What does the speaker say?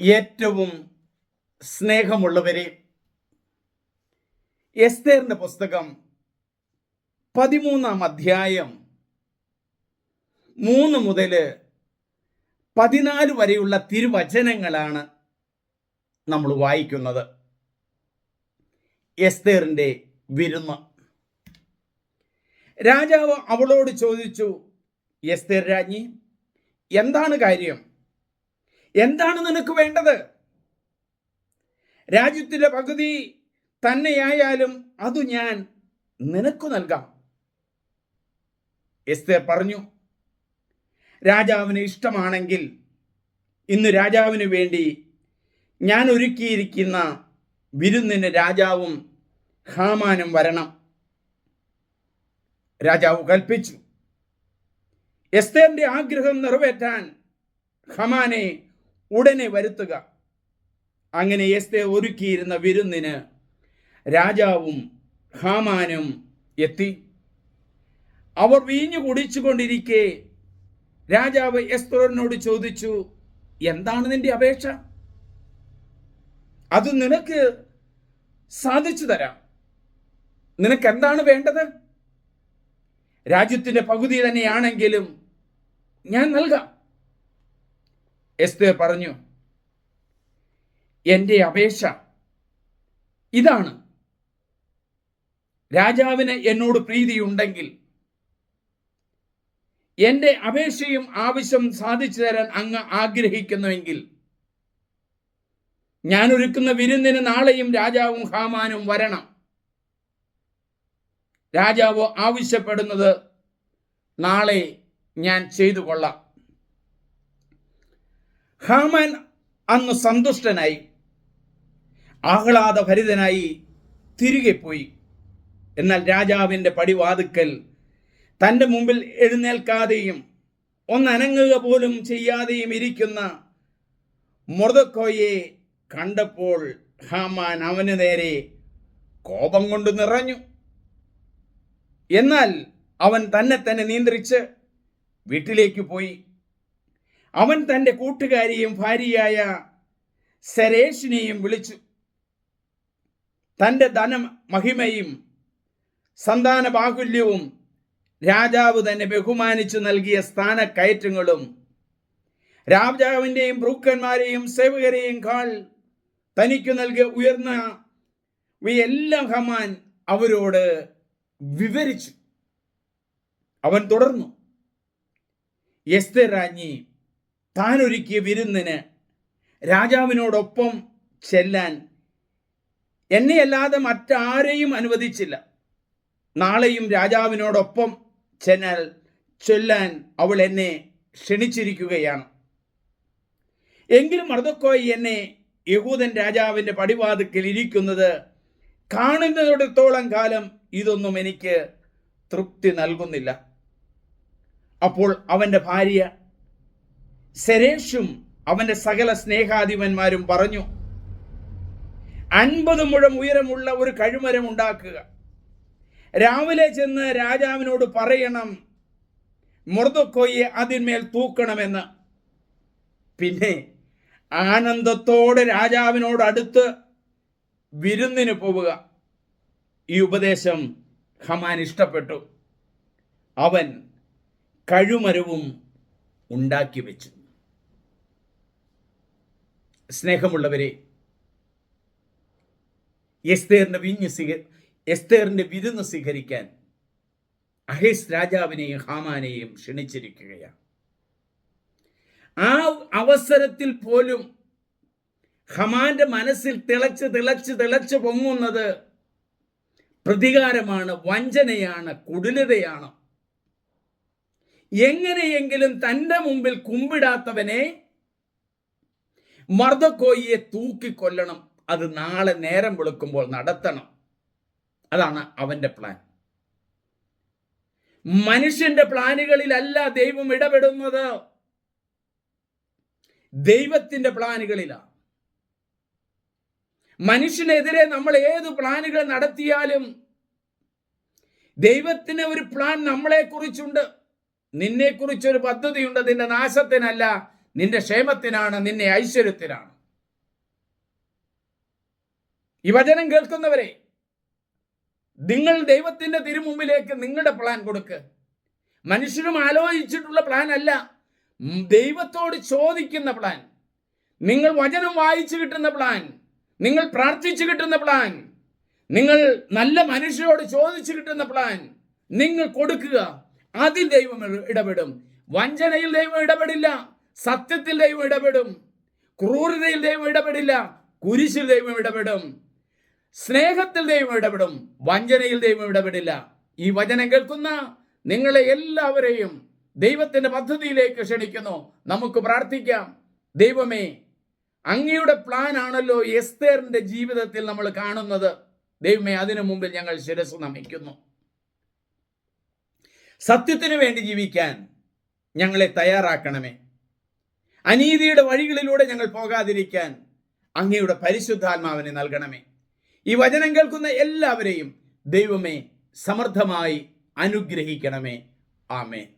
ഏറ്റവും സ്നേഹമുള്ളവരെ. എസ്തേറിന്റെ പുസ്തകം പതിമൂന്നാം അധ്യായം മൂന്ന് മുതൽ പതിനാല് വരെയുള്ള തിരുവചനങ്ങളാണ് നമ്മൾ വായിക്കുന്നത്. എസ്തേറിന്റെ വിരുന്ന്. രാജാവ് അവളോട് ചോദിച്ചു എസ്തേർ രാജ്ഞി എന്താണ് കാര്യം? എന്താണ് നിനക്ക് വേണ്ടത്? രാജ്യത്തിന്റെ പകുതി തന്നെയായാലും അത് ഞാൻ നിനക്ക് നൽകാം. എസ്തേർ പറഞ്ഞു രാജാവിന് ഇഷ്ടമാണെങ്കിൽ ഇന്ന് രാജാവിന് വേണ്ടി ഞാൻ ഒരുക്കിയിരിക്കുന്ന വിരുന്നിന് രാജാവും ഹാമാനും വരണം. രാജാവ് കൽപ്പിച്ചു. എസ്തേറിന്റെ ആഗ്രഹം നിറവേറ്റാൻ ഹമാനെ ഉടനെ വരുത്തുക. അങ്ങനെ എസ്തേ ഒരുക്കിയിരുന്ന വിരുന്നിന് രാജാവും ഹാമാനും എത്തി. അവർ വീഞ്ഞു കുടിച്ചുകൊണ്ടിരിക്കെ. രാജാവ് എസ്തോറിനോട് ചോദിച്ചു എന്താണ് നിന്റെ അപേക്ഷ? അത് നിനക്ക് സാധിച്ചു തരാം. നിനക്ക് എന്താണ് വേണ്ടത്? രാജ്യത്തിന്റെ പകുതി തന്നെയാണെങ്കിലും ഞാൻ നൽകാം. എസ്തേർ പറഞ്ഞു എന്റെ അപേക്ഷ ഇതാണ്. രാജാവിന് എന്നോട് പ്രീതിയുണ്ടെങ്കിൽ എന്റെ അപേക്ഷയും ആവശ്യം സാധിച്ചു തരാൻ അങ്ങ് ആഗ്രഹിക്കുന്നുവെങ്കിൽ ഞാൻ ഒരുക്കുന്ന വിരുന്നിന് നാളെയും രാജാവും ഹാമാനും വരണം. രാജാവ് ആവശ്യപ്പെടുന്നത് നാളെ ഞാൻ ചെയ്തു കൊള്ളാം ഹാമാൻ അന്ന് സന്തുഷ്ടനായി ആഹ്ലാദഭരിതനായി തിരികെ പോയി. എന്നാൽ രാജാവിന്റെ പടിവാതുക്കൽ തന്റെ മുമ്പിൽ എഴുന്നേൽക്കാതെയും ഒന്നനങ്ങുക പോലും ചെയ്യാതെയും ഇരിക്കുന്ന മൃതക്കോയെ കണ്ടപ്പോൾ ഹാമാൻ അവന് നേരെ കോപം കൊണ്ട് നിറഞ്ഞു. എന്നാൽ അവൻ തന്നെ തന്നെ നിയന്ത്രിച്ച് വീട്ടിലേക്ക് പോയി. അവൻ തന്റെ കൂട്ടുകാരിയും ഭാര്യയായ സരേഷിനെയും വിളിച്ചു. തന്റെ ധനം മഹിമയും സന്താന ബാഹുല്യവും രാജാവ് തന്നെ ബഹുമാനിച്ചു നൽകിയ സ്ഥാനക്കയറ്റങ്ങളും രാജാവിന്റെയും ഭ്രൂക്കന്മാരെയും സേവകരെയും കാൾ തനിക്ക് നൽകിയ ഉയർന്ന എല്ലാം ഹമാൻ അവരോട് വിവരിച്ചു. അവൻ തുടർന്നു എസ്തർ രാജ്ഞി താൻ ഒരുക്കിയ വിരുന്നിന് രാജാവിനോടൊപ്പം ചെല്ലാൻ എന്നെയല്ലാതെ മറ്റാരെയും അനുവദിച്ചില്ല. നാളെയും രാജാവിനോടൊപ്പം ചെന്നാൽ ചൊല്ലാൻ അവൾ എന്നെ ക്ഷണിച്ചിരിക്കുകയാണ്. എങ്കിലും മർദ്ദക്കോയി എന്നെ യഹൂദൻ രാജാവിന്റെ പടിവാതുക്കൽ ഇരിക്കുന്നത് കാണുന്നതിടത്തോളം കാലം ഇതൊന്നും എനിക്ക് തൃപ്തി നൽകുന്നില്ല. അപ്പോൾ അവന്റെ ഭാര്യ സെരേഷും അവന്റെ സകല സ്നേഹാധിപന്മാരും പറഞ്ഞു അൻപത് മുഴം ഉയരമുള്ള ഒരു കഴുമരം ഉണ്ടാക്കുക. രാവിലെ ചെന്ന് രാജാവിനോട് പറയണം മൃദുക്കൊയ്യെ അതിന്മേൽ തൂക്കണമെന്ന്. പിന്നെ ആനന്ദത്തോടെ രാജാവിനോട് അടുത്ത് വിരുന്നിന് പോവുക. ഈ ഉപദേശം ഹമാൻ ഇഷ്ടപ്പെട്ടു. അവൻ കഴുമരവും ഉണ്ടാക്കി വെച്ചു. സ്നേഹമുള്ളവരെ എസ്തേറിന്റെ വിഞ്ഞ് സ്വീക എസ്തേറിന്റെ വിരുന്ന് സ്വീകരിക്കാൻ അഹേസ് രാജാവിനെയും ഹാമാനെയും ക്ഷണിച്ചിരിക്കുകയാണ്. ആ അവസരത്തിൽ പോലും ഹമാന്റെ മനസ്സിൽ തിളച്ച് തിളച്ച് തിളച്ച് പൊങ്ങുന്നത് പ്രതികാരമാണ് വഞ്ചനയാണ് കുടിലതയാണ്. എങ്ങനെയെങ്കിലും തന്റെ മുമ്പിൽ കുമ്പിടാത്തവനെ മർദ്ദക്കോയിയെ തൂക്കിക്കൊല്ലണം അത് നാളെ നേരം വെളുക്കുമ്പോൾ നടത്തണം. അതാണ് അവന്റെ പ്ലാൻ മനുഷ്യന്റെ പ്ലാനുകളിലല്ല ദൈവം ഇടപെടുന്നത്. ദൈവത്തിന്റെ പ്ലാനുകളിലാണ് മനുഷ്യനെതിരെ നമ്മൾ ഏത് പ്ലാനുകൾ നടത്തിയാലും ദൈവത്തിന് ഒരു പ്ലാൻ നമ്മളെ കുറിച്ചുണ്ട് നിന്നെ കുറിച്ചൊരു പദ്ധതിയുണ്ട്. അതിന്റെ നാശത്തിനല്ല. നിന്റെ ക്ഷേമത്തിനാണ് നിന്നെ ഐശ്വര്യത്തിനാണ്. ഈ വചനം കേൾക്കുന്നവരെ നിങ്ങൾ ദൈവത്തിന്റെ തിരുമുമ്പിലേക്ക് നിങ്ങളുടെ പ്ലാൻ കൊടുക്ക്. മനുഷ്യരും ആലോചിച്ചിട്ടുള്ള പ്ലാൻ അല്ല ദൈവത്തോട് ചോദിക്കുന്ന പ്ലാൻ നിങ്ങൾ വചനം വായിച്ചു കിട്ടുന്ന പ്ലാൻ നിങ്ങൾ പ്രാർത്ഥിച്ചു കിട്ടുന്ന പ്ലാൻ നിങ്ങൾ നല്ല മനുഷ്യരോട് ചോദിച്ചു കിട്ടുന്ന പ്ലാൻ നിങ്ങൾ കൊടുക്കുക. അതിൽ ദൈവം ഇടപെടും. വഞ്ചനയിൽ ദൈവം ഇടപെടില്ല. സത്യത്തിൽ ദൈവം ഇടപെടും. ക്രൂരതയിൽ ദൈവം ഇടപെടില്ല. കുരിശിൽ ദൈവം ഇടപെടും. സ്നേഹത്തിൽ ദൈവം ഇടപെടും. വഞ്ചനയിൽ ദൈവം ഇടപെടില്ല. ഈ വചനം കേൾക്കുന്ന നിങ്ങളെ എല്ലാവരെയും ദൈവത്തിന്റെ പദ്ധതിയിലേക്ക് ക്ഷണിക്കുന്നു. നമുക്ക് പ്രാർത്ഥിക്കാം. ദൈവമേ അങ്ങയുടെ പ്ലാൻ ആണല്ലോ എസ്തേറിന്റെ ജീവിതത്തിൽ നമ്മൾ കാണുന്നത്. ദൈവമേ അതിനു മുമ്പിൽ ഞങ്ങൾ ശിരസ് നമിക്കുന്നു. സത്യത്തിനു വേണ്ടി ജീവിക്കാൻ ഞങ്ങളെ തയ്യാറാക്കണമേ. അനീതിയുടെ വഴികളിലൂടെ ഞങ്ങൾ പോകാതിരിക്കാൻ അങ്ങയുടെ പരിശുദ്ധാത്മാവിനെ നൽകണമേ. ഈ വചനം കേൾക്കുന്ന എല്ലാവരെയും ദൈവമേ സമർത്ഥമായി അനുഗ്രഹിക്കണമേ. ആമേൻ.